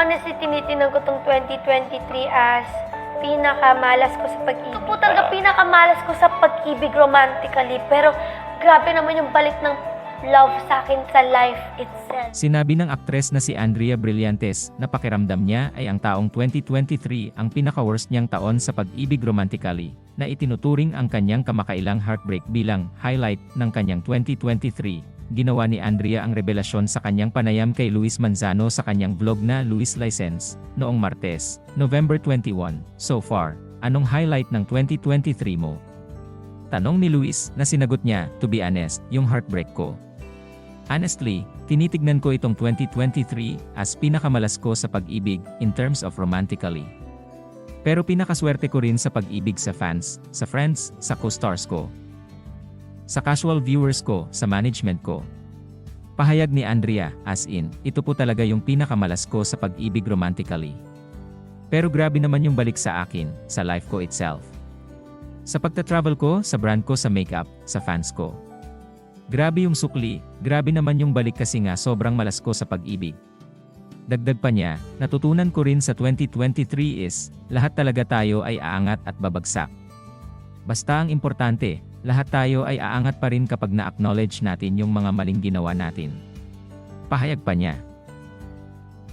Honestly, tinitinan ko tong 2023 as pinakamalas ko sa pag-ibig. Ito po talaga pinakamalas ko sa pag-ibig romantically. Pero grabe naman yung balik ng love sa akin sa life itself. Sinabi ng aktres na si Andrea Brillantes na pakiramdam niya ay ang taong 2023 ang pinaka-worst niyang taon sa pag-ibig romantically, na itinuturing ang kanyang kamakailang heartbreak bilang highlight ng kanyang 2023. Ginawa ni Andrea ang revelasyon sa kanyang panayam kay Luis Manzano sa kanyang vlog na Luis License, noong Martes, November 21. So far, anong highlight ng 2023 mo? Tanong ni Luis na sinagot niya, to be honest, yung heartbreak ko. Honestly, tinitignan ko itong 2023 as pinakamalas ko sa pag-ibig in terms of romantically. Pero pinakaswerte ko rin sa pag-ibig sa fans, sa friends, sa co-stars ko. Sa casual viewers ko, sa management ko. Pahayag ni Andrea, as in, ito po talaga yung pinakamalas ko sa pag-ibig romantically. Pero grabe naman yung balik sa akin, sa life ko itself. Sa pagta-travel ko, sa brand ko sa makeup, sa fans ko. Grabe yung sukli, grabe naman yung balik kasi nga sobrang malas ko sa pag-ibig. Dagdag pa niya, natutunan ko rin sa 2023 is, lahat talaga tayo ay aangat at babagsak. Basta ang importante, lahat tayo ay aangat pa rin kapag na-acknowledge natin yung mga maling ginawa natin. Pahayag pa niya.